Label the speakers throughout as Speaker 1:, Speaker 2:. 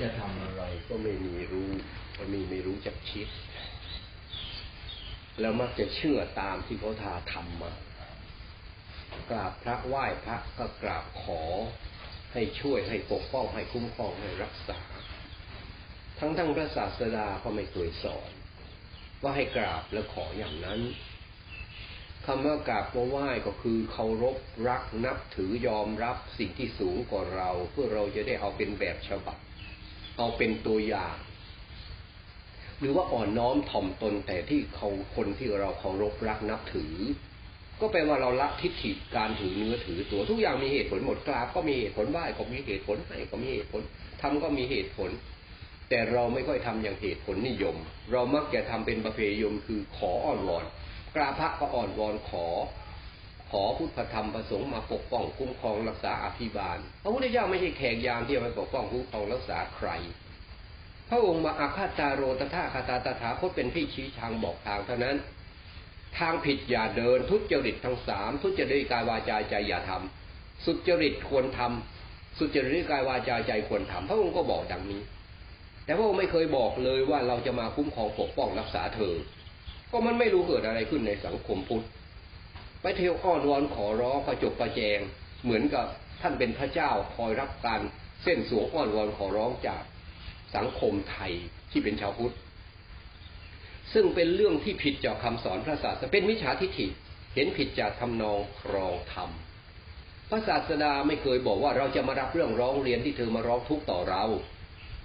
Speaker 1: จะทำอะไรก็ไม่มีรู้ก็มีไม่รู้จักคิด แล้วมักจะเชื่อตามที่เขาทาทำมากราบพระไหว้พระก็กราบขอ ให้ช่วยให้ปกป้องให้คุ้มครองให้รักษา ทั้งทั้งพระศาสดาก็ไม่เคยสอน ว่าให้กราบและขออย่างนั้นคำว่ากราบว่าไหว้ก็คือเคารพรักนับถือยอมรับสิ่งที่สูงกว่าเรา เพื่อเราจะได้เอาเป็นแบบฉบับ เอาเป็นตัวอย่างหรือว่าอ่อนน้อมถ่อมตนแต่ที่เขาคนที่เราเคารพรักนับถือ ก็แปลว่าเราละทิฏฐิการถือเนื้อถือตัวทุกอย่างมีเหตุผลหมดกราบก็มีเหตุผลไหว้ก็มีเหตุผลให้ก็มีเหตุผลทำก็มีเหตุผล แต่เราไม่ค่อยทำอย่างเหตุผลนิยม เรามักจะทำเป็นประเพณียมคือขออ่อนวอนกราพระก็อ่อนวอนขอ ขอพุทธธรรมประสงค์มาปกป้องคุ้มครองรักษาอภิบาล พระพุทธเจ้าไม่ใช่แขกยามที่จะมาปกป้องคุ้มครองรักษาใคร พระองค์มาอาคาตาโรตถาคาตาตถาคตเป็นพี่ชี้ทางบอกทางเท่านั้น ทางผิดอย่าเดิน ทุจริตทั้งสามทุจริตกายวาจาใจอย่าทำสุจริตควรทำสุจริตกายวาจาใจควรทำพระองค์ก็บอกดังนี้ แต่พระองค์ไม่เคยบอกเลยว่าเราจะมาคุ้มครองปกป้องรักษาเธอ ก็มันไม่รู้เกิดอะไรขึ้นในสังคมพุทธ ไปเที่ยวอ้อนวอนขอร้องประจบประแจง เหมือนกับท่านเป็นพระเจ้าคอยรับการเส้นสวงอ้อนวอนขอร้องจากสังคมไทยที่เป็นชาวพุทธซึ่งเป็นเรื่องที่ผิดจากคำสอนพระศาสนาเป็นมิจฉาทิฏฐิเห็นผิดจากทำนองครองธรรมพระศาสดาไม่เคยบอกว่าเราจะมารับเรื่องร้องเรียนที่เธอมาร้องทุกข์ต่อเรา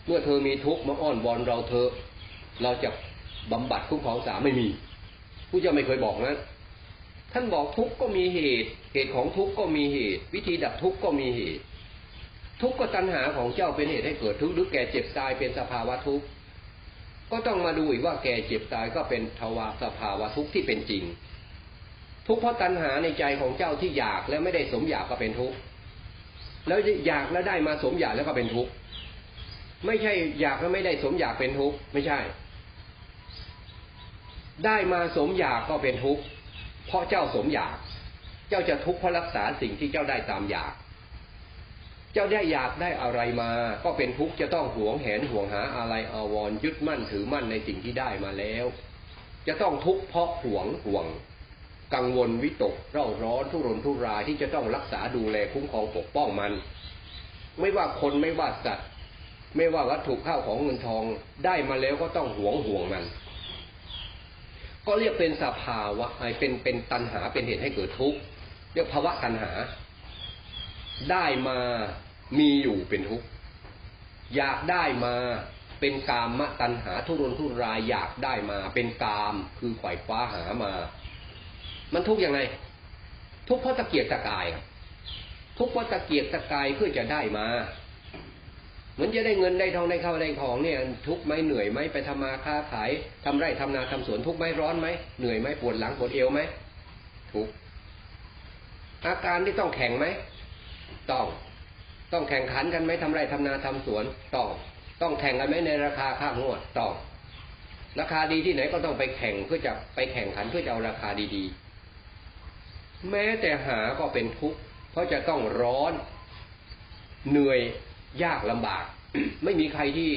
Speaker 1: เมื่อเธอมีทุกข์มาอ้อนวอนเราเธอ เราจะบำบัดคุ้มครองสาไม่มี ผู้เจ้าไม่เคยบอกนะ ท่านบอกทุกข์ก็มีเหตุ เหตุของทุกข์ก็มีเหตุ วิธีดับทุกข์ก็มีเหตุ ทุกข์ก็ตัณหาของเจ้าเป็นเหตุให้เกิดทุกข์หรือแก่เจ็บตายเป็นสภาวะทุกข์ก็ต้องมาดูอีกว่าแก่เจ็บตายก็เป็นภาวะสภาวะทุกข์ที่เป็นจริง ทุกข์เพราะตัณหาในใจของเจ้าที่อยากแล้วไม่ได้สมอยากก็เป็นทุกข์แล้วอยากแล้วได้มาสมอยากแล้วก็เป็นทุกข์ไม่ใช่อยากแล้วไม่ได้สมอยากเป็นทุกข์ไม่ใช่ ได้มาสมอยากก็เป็นทุกข์ เพราะเจ้าสมอยาก เจ้าจะทุกข์เพราะรักษาสิ่งที่เจ้าได้ตามอยาก เจ้าได้อยากได้อะไรมา ก็เป็นทุกข์จะต้องหวงแหนห่วงหาอะไรอาวรยึดมั่นถือมั่นในสิ่งที่ได้มาแล้ว จะต้องทุกข์เพราะหวงห่วง กังวลวิตกเร่าร้อนทุรนทุรายที่จะต้องรักษาดูแลคุ้มครองปกป้องมัน ไม่ว่าคนไม่ว่าสัตว์ ไม่ว่าวัตถุข้าวของเงินทองได้มาแล้วก็ต้องหวงห่วงมัน ก็เรียกเป็นสภาวะเป็นเป็นตัณหาเป็นเหตุให้เกิดทุกข์เรียกภาวะตัณหา ได้มามีอยู่เป็นทุกข์อยากได้มาเป็นกามมตัณหาทุรนทุรายอยากได้มาเป็นกามคือไขว่คว้าหามา มันทุกข์ยังไง ทุกข์เพราะตะเกียกตะกายทุกข์เพราะตะเกียกตะกายเพื่อจะได้มา เหมือนจะได้เงินได้ทองได้เข้าได้ของเนี่ย ทุกไหมเหนื่อยไหมไปทำมาค้าขายทำไร่ทำนาทำสวนทุกไหมร้อนไหมเหนื่อยไหมปวดหลังปวดเอวไหมทุกอาการที่ต้องแข่งไหมต้องต้องแข่งขันกันไหมทำไร่ทำนาทำสวนต้องต้องแข่งกันไหมในราคาค่างวดต้องราคาดีที่ไหนก็ต้องไปแข่งเพื่อจะไปแข่งขันเพื่อจะเอาราคาดีๆ แม้แต่หาก็เป็นทุกข์เพราะจะต้องร้อน เหนื่อย ยากลำบาก ไม่มีใครที่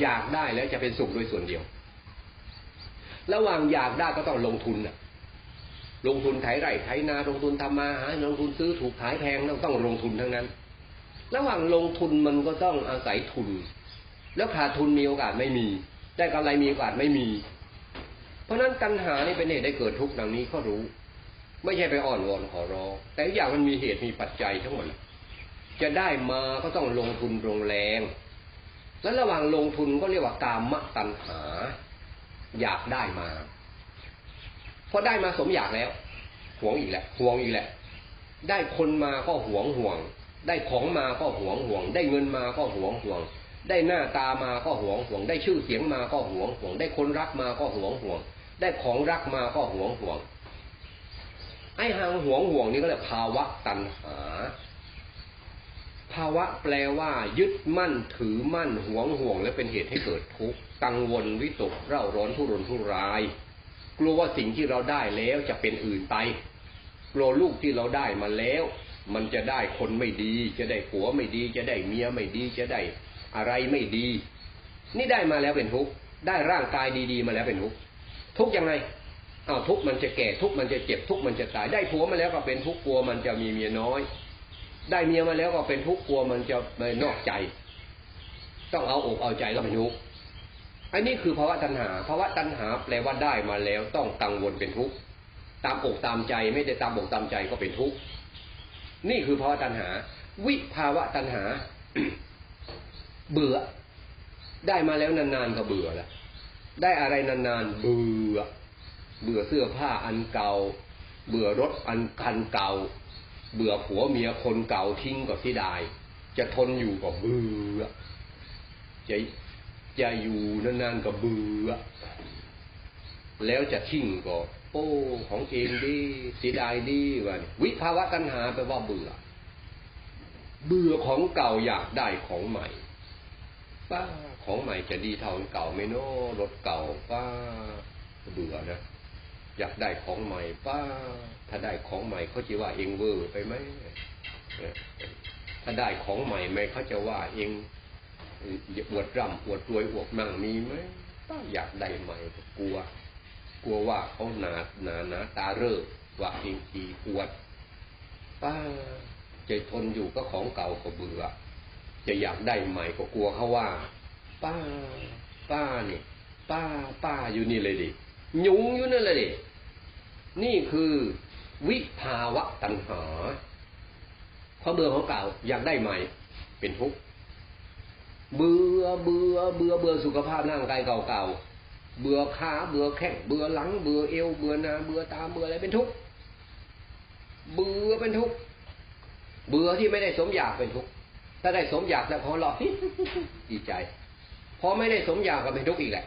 Speaker 1: อยากได้แล้วจะเป็นสุขโดยส่วนเดียว ระหว่างอยากได้ก็ต้องลงทุนนะลงทุนไถไร่ไถนาลงทุนทำมาหาลงทุนซื้อถูกขายแพงต้องต้องลงทุนทั้งนั้น ระหว่างลงทุนมันก็ต้องอาศัยทุน แล้วขาดทุนมีโอกาสไม่มี ได้กำไรมีโอกาสไม่มี เพราะนั้นตัณหานี่เป็นเหตุได้เกิดทุกข์ดังนี้ก็รู้ ไม่ใช่ไปอ่อนวอนขอร้องแต่อย่างมันมีเหตุมีปัจจัยทั้งหมด จะได้มาก็ต้องลงทุนลงแรง แล้วระหว่างลงทุนก็เรียกว่ากามตัณหา อยากได้มาพอได้มาสมอยากแล้วหวงอีกแหละหวงอีกแหละ ได้คนมาก็หวงห่วง ได้ของมาก็หวงห่วง ได้เงินมาก็หวงห่วง ได้หน้าตามาก็หวงห่วง ได้ชื่อเสียงมาก็หวงห่วง ได้คนรักมาก็หวงห่วง ได้ของรักมาก็หวงห่วง ไอ้หางหวงห่วงนี่ก็เรียกภาวะตัณหาาวะแปลว่า ยึดมั่นถือมั่นหวงห่วง และเป็นเหตุให้เกิดทุกข์กังวลวิตกเร่าร้อนทุรนทุราย กลัวว่าสิ่งที่เราได้แล้วจะเป็นอื่นไปกลัวลูกที่เราได้มาแล้ว มันจะได้คนไม่ดี จะได้ผัวไม่ดี จะได้เมียไม่ดี จะได้อะไรไม่ดี นี่ได้มาแล้วเป็นทุกข์ได้ร่างกายดีๆ มาแล้วเป็นทุกข์ทุกข์ยังไงอ้าวทุกมันจะแก่ทุกมันจะเจ็บทุกมันจะตายได้ผัวมาแล้วก็เป็นทุกข์กลัวมันจะมีเมียน้อย ได้เมียมาแล้วก็เป็นทุกข์กลัวมันจะไม่นอกใจ ต้องเอาอกเอาใจก็เป็นทุกข์อันนี้คือภาวะตัณหาภาวะตัณหาแปลว่าได้มาแล้วต้องกังวลเป็นทุกข์ตามอกตามใจไม่ได้ตามอกตามใจก็เป็นทุกข์นี่คือภาวะตัณหา วิภาวะตัณหา เบื่อ ได้มาแล้วนานๆก็เบื่อละได้อะไรนานๆเบื่อ เบื่อเสื้อผ้าอันเก่า เบื่อรถอันคันเก่า เบื่อผัวเมียคนเก่าทิ้งก็ที่ได้จะทนอยู่ก็เบื่อจะจะอยู่นานๆก็เบื่อแล้วจะทิ้งก็โอ้ของเองดีเสียดายดีวะนี่วิภาวะตัณหาแปลว่าเบื่อ เบื่อของเก่าอยากได้ของใหม่ป้าของใหม่จะดีเท่าเก่าไหมโน้รถเก่าป้าเบื่อนะ อยากได้ของใหม่ป้าถ้าได้ของใหม่เขาจะว่าเองเวอร์ไปไหมถ้าได้ของใหม่ไหมเขาจะว่าเองอวดร่ำอวดรวยอวดมั่งมีไหมป้าอยากได้ใหม่ก็กลัว กลัวว่าเขาหนาหนาหนาตาเร่อว่าเองทีอวด ป้าจะทนอยู่ก็ของเก่าก็เบื่อ จะอยากได้ใหม่ก็กลัวเขาว่า ป้า ป้านี่ป้าป้าอยู่นี่เลยดิยุงอยู่นั่นเลยดิ นี่คือวิภาวะตัณหาเพราะเบื่อของเก่าอยากได้ใหม่เป็นทุกข์เบื่อเบื่อเบื่อเบื่อสุขภาพร่างกายเก่าๆเบื่อขาเบื่อแข้งเบื่อหลัง เบื่อเอวเบื่อหน้าเบื่อตาเบื่ออะไรเป็นทุกข์เบื่อเป็นทุกข์เบื่อที่ไม่ได้สมอยากเป็นทุกข์ถ้าได้สมอยากแล้วพอหลอกดีใจพอไม่ได้สมอยากก็เป็นทุกข์อีกแหละ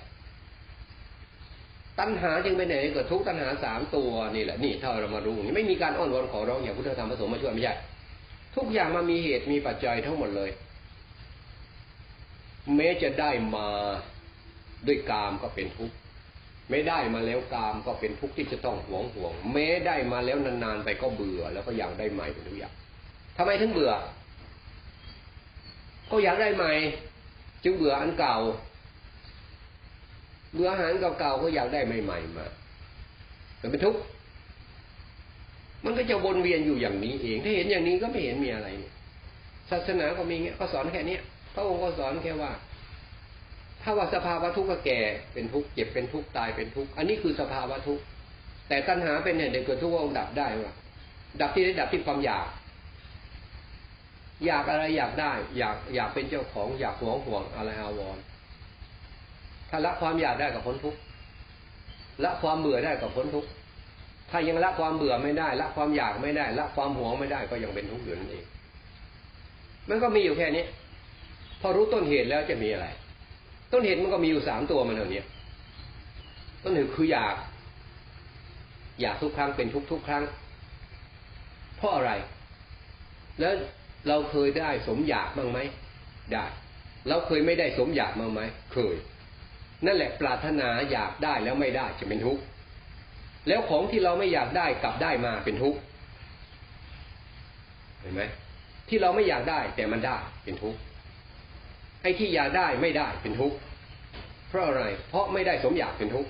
Speaker 1: ตัณหาจึงเป็นไหนเกิดทุกตัณหาสามตัวนี่แหละนี่ถ้าเรามารู้ไม่มีการอ้อนวอนขอร้องอย่างพุทธธรรมผสมมาช่วยไม่ใช่ทุกอย่างมามีเหตุมีปัจจัยทั้งหมดเลย แม้จะได้มาด้วยกามก็เป็นทุกข์ไม่ได้มาแล้วกามก็เป็นทุกข์ที่จะต้องหวงห่วงแม้ได้มาแล้วนานๆไปก็เบื่อ แล้วก็อยากได้ใหม่เป็นทุกอย่างทำไมถึงเบื่อ ก็อยากได้ใหม่ จึงเบื่ออันเก่า เบื่ออาหารเก่าๆก็อยากได้ใหม่ๆมาแต่เป็นทุกข์มันก็จะวนเวียนอยู่อย่างนี้เอง ถ้าเห็นอย่างนี้ก็ไม่เห็นมีอะไร ศาสนาก็มีเงี้ยก็สอนแค่เนี้ยพระองค์ก็สอนแค่ว่า ถ้าว่าสภาวะทุกข์ก็แก่เป็นทุกข์เจ็บเป็นทุกข์ตายเป็นทุกข์อันนี้คือสภาวะทุกข์แต่ตัณหาเป็นเนี่ยเด็กเกิดทุกข์องดับได้ว่าดับที่ได้ดับที่ความอยาก อยากอะไรอยากได้ อยากอยากเป็นเจ้าของ อยากหวงห่วงอะไรอาวร ถ้าละความอยากได้กับพ้นทุกข์ละความเบื่อได้กับพ้นทุกข์ถ้ายังละความเบื่อไม่ได้ละความอยากไม่ได้ละความหวงไม่ได้ก็ยังเป็นทุกข์อยู่นั่นเอง มันก็มีอยู่แค่นี้ พอรู้ต้นเหตุแล้วจะมีอะไร ต้นเหตุมันก็มีอยู่สามตัวมันเท่านี้ต้นเหตุคืออยาก อยากทุกครั้งเป็นทุกทุกครั้ง เพราะอะไร แล้วเราเคยได้สมอยากบ้างไหมได้ เราเคยไม่ได้สมอยากบ้างไหมเคย นั่นแหละปรารถนาอยากได้แล้วไม่ได้จะเป็นทุกข์แล้วของที่เราไม่อยากได้กลับได้มาเป็นทุกข์เห็นไหมที่เราไม่อยากได้แต่มันได้เป็นทุกข์ไอ้ที่อยากได้ไม่ได้เป็นทุกข์เพราะอะไร เพราะไม่ได้สมอยากเป็นทุกข์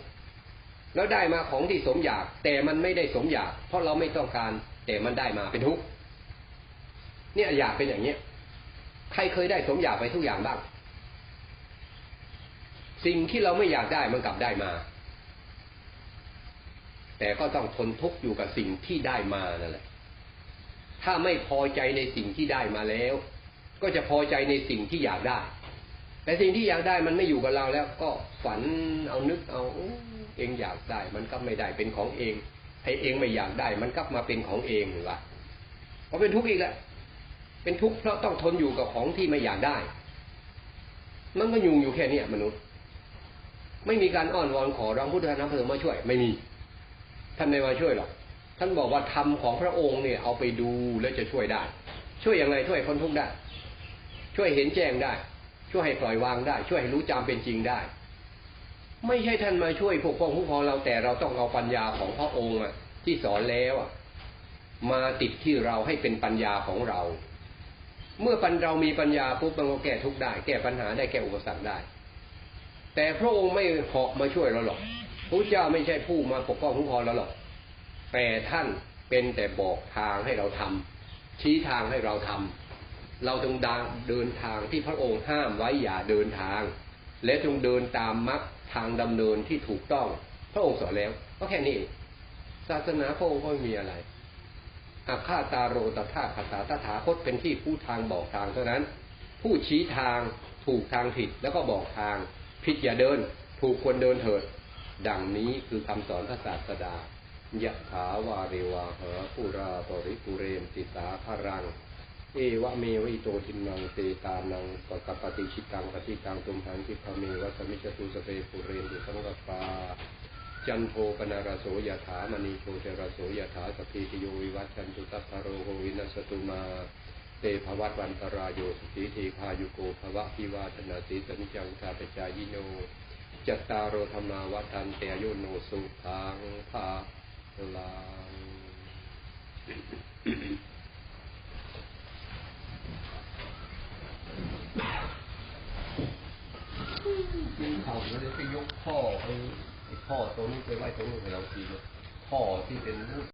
Speaker 1: แล้วได้มาของที่สมอยาก แต่มันไม่ได้สมอยาก เพราะเราไม่ต้องการ แต่มันได้มาเป็นทุกข์เนี่ยอยากเป็นอย่างเนี้ยใครเคยได้สมอยากไปทุกอย่างบ้าง สิ่งที่เราไม่อยากได้มันกลับได้มา แต่ก็ต้องทนทุกข์อยู่กับสิ่งที่ได้มานั่นแหละ ถ้าไม่พอใจในสิ่งที่ได้มาแล้ว ก็จะพอใจในสิ่งที่อยากได้ แต่สิ่งที่อยากได้มันไม่อยู่กับเราแล้ว ก็ฝันเอานึกเอาเองอยากได้ มันก็ไม่ได้เป็นของเองให้เองไม่อยากได้ มันก็มาเป็นของเองหรือว่าพอเป็นทุกข์อีกแล้วเป็นทุกข์เพราะต้องทนอยู่กับของที่ไม่อยากได้ มันก็ยุ่งอยู่แค่นี้มนุษย์ ไม่มีการอ้อนวอนขอร้องพุทธธรรมเพิ่มาช่วย ไม่มี ท่านไม่มาช่วยหรอกท่านบอกว่าธรรมของพระองค์เนี่ยเอาไปดูแล้วจะช่วยได้ ช่วยอย่างไรช่วยคนทุกข์ได้ ช่วยเห็นแจ้งได้ ช่วยให้ปล่อยวางได้ ช่วยให้รู้จำเป็นจริงได้ ไม่ใช่ท่านมาช่วยปกป้องคุ้มครองเราแต่เราต้องเอาปัญญาของพระองค์อะ ที่สอนแล้วอะ มาติดที่เราให้เป็นปัญญาของเรา เมื่อปัญเรามีปัญญาปุ๊บมันก็แก้ทุกข์ได้ แก้ปัญหาได้แก้อุปสรรคได้ แต่พระองค์ไม่เหาะมาช่วยเราหรอกพระเจ้าไม่ใช่ผู้มาปกป้องคุ้มครองเราหรอก แต่ท่านเป็นแต่บอกทางให้เราทำชี้ทางให้เราทำเราจงเดินทางที่พระองค์ห้ามไว้อย่าเดินทาง และจงเดินตามมรรคทางดำเนินที่ถูกต้อง พระองค์สอนแล้วก็แค่นี้ศาสนาพระองค์ก็ไม่มีอะไรอาฆาตาโรตถาคตาตถาคตเป็นที่ผู้ทางบอกทางเท่านั้น ผู้ชี้ทางถูกทางผิดแล้วก็บอกทาง ผิดอย่าเดิน ถูกควรเดินเถิด ดังนี้คือคำสอนพระศาสดายะถาวาเรวาหาปุราปริปุเรนติสาภรัง เอวะเมวิโตทินังเตตานังปะกปฏิชิตังปฏิตังตุมหังคิพะเมวะสมิจตุสเปปุเรนติสังกปาจันโทปนารโสยถามณีโชติรโสยถาสพพีติโยวิวัชชันตุสัพพโรโหวินัสตุมา เตภวัตวันตรายโยสุขีทีพายุโกภวะพิวาธนาสีสัญจังคาปจายิโน จัตตารโอธรรมาวัฏันเตอายุโนสุขังภาลังกินข้าวแล้วเลยไปยกพ่อไอ้ไอ้พ่อตัวนี้ไปไว้ตรงนู้นให้เรากินพ่อที่เป็นลูก